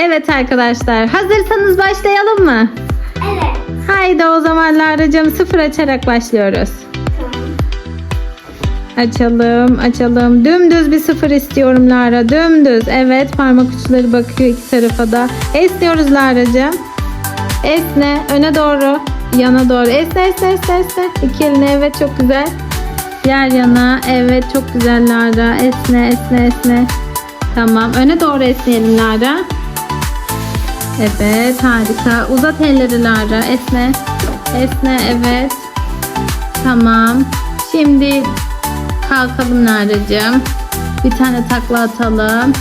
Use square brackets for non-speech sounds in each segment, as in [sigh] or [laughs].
Evet arkadaşlar hazırsanız başlayalım mı? Evet. Haydi o zaman Lara'cığım sıfır açarak başlıyoruz. Tamam. Açalım açalım. Dümdüz bir sıfır istiyorum Lara. Dümdüz. Evet parmak uçları bakıyor iki tarafa da. Esniyoruz Lara'cığım. Esne. Öne doğru. Yana doğru. Esne esne esne esne. İki eline evet çok güzel. Diğer yana. Evet çok güzel Lara. Esne esne esne. Tamam. Öne doğru esneyelim Lara. Evet harika. Uzat elleri Lara. Esne. Esne evet. Tamam. Şimdi kalkalım Lara'cığım. Bir tane takla atalım.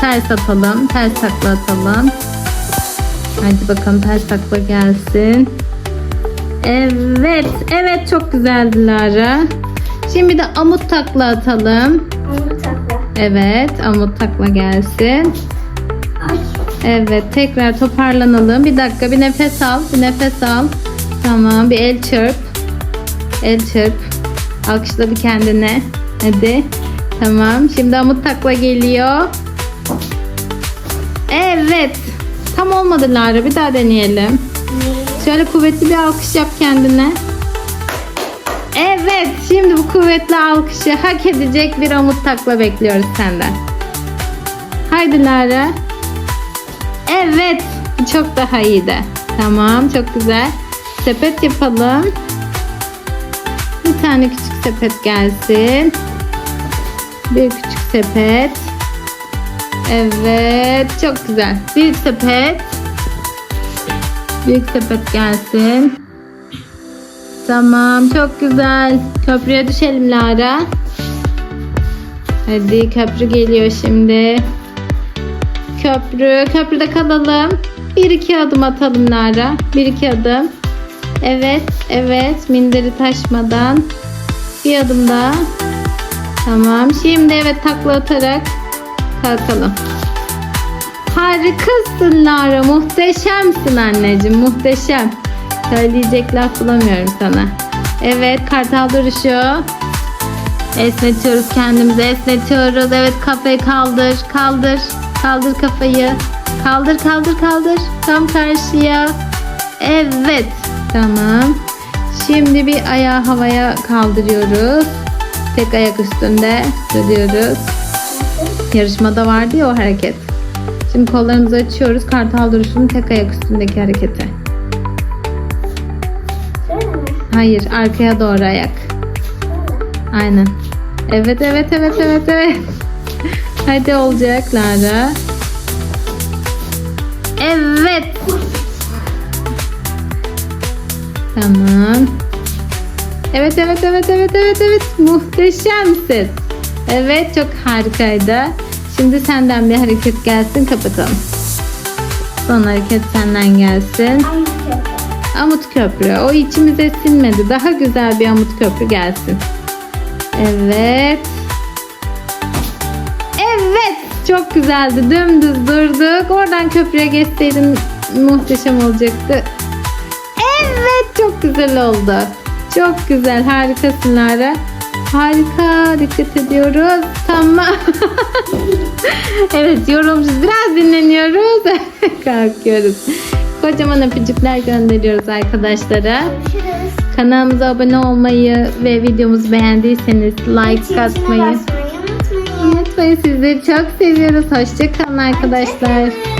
Ters atalım. Ters takla atalım. Hadi bakalım ters takla gelsin. Evet. Evet çok güzeldi Lara. Şimdi de amut takla atalım. Onu takla. Evet amut takla gelsin. Evet tekrar toparlanalım. Bir dakika bir nefes al. Bir nefes al. Tamam bir el çırp. El çırp. Alkışla bir kendine. Hadi. Tamam. Şimdi amut takla geliyor. Evet. Tam olmadı Lara. Bir daha deneyelim. Şöyle kuvvetli bir alkış yap kendine. Evet. Şimdi bu kuvvetli alkışı hak edecek bir amut takla bekliyoruz senden. Haydi Lara. Evet. Çok daha iyiydi. Tamam. Çok güzel. Sepet yapalım. Bir tane küçük sepet gelsin. Bir küçük sepet. Evet. Çok güzel. Büyük sepet. Büyük sepet gelsin. Tamam. Çok güzel. Köprüye düşelim Lara. Hadi köprü geliyor şimdi. Köprü. Köprüde kalalım. Bir iki adım atalım Lara. Bir iki adım. Evet. Evet. Minderi taşmadan. Bir adım daha. Tamam. Şimdi evet takla atarak kalkalım. Harikasın Lara. Muhteşemsin anneciğim. Muhteşem. Söyleyecek laf bulamıyorum sana. Evet. Kartal duruşu. Esnetiyoruz kendimizi. Esnetiyoruz. Evet kafayı kaldır. Kaldır. Kaldır kafayı. Kaldır kaldır kaldır. Tam karşıya. Evet. Tamam. Şimdi bir ayağı havaya kaldırıyoruz. Tek ayak üstünde duruyoruz. Yarışmada vardı ya o hareket. Şimdi kollarımızı açıyoruz. Kartal duruşunun tek ayak üstündeki hareketi. Hayır, arkaya doğru ayak. Aynen. Evet, evet, evet, evet, evet. Hadi olacak Lara. Evet. Tamam. Evet, evet, evet, evet, evet, evet. Muhteşemsin. Evet, çok harikaydı. Şimdi senden bir hareket gelsin, kapatalım. Son hareket senden gelsin. Ay kötü. Amut köprü. O içimize sinmedi. Daha güzel bir amut köprü gelsin. Evet. Evet. Çok güzeldi. Dümdüz durduk. Oradan köprüye geçseydin muhteşem olacaktı. Evet. Çok güzel oldu. Çok güzel. Harikasın Lara. Harika. Dikkat ediyoruz. Tamam. [laughs] evet yorumcuyuz. Biraz dinleniyoruz. [laughs] Kalkıyoruz. Kocaman öpücükler gönderiyoruz arkadaşlara. Görüşürüz. Kanalımıza abone olmayı ve videomuzu beğendiyseniz like atmayı basmayı unutmayın. Sizleri çok seviyoruz. Hoşçakalın arkadaşlar.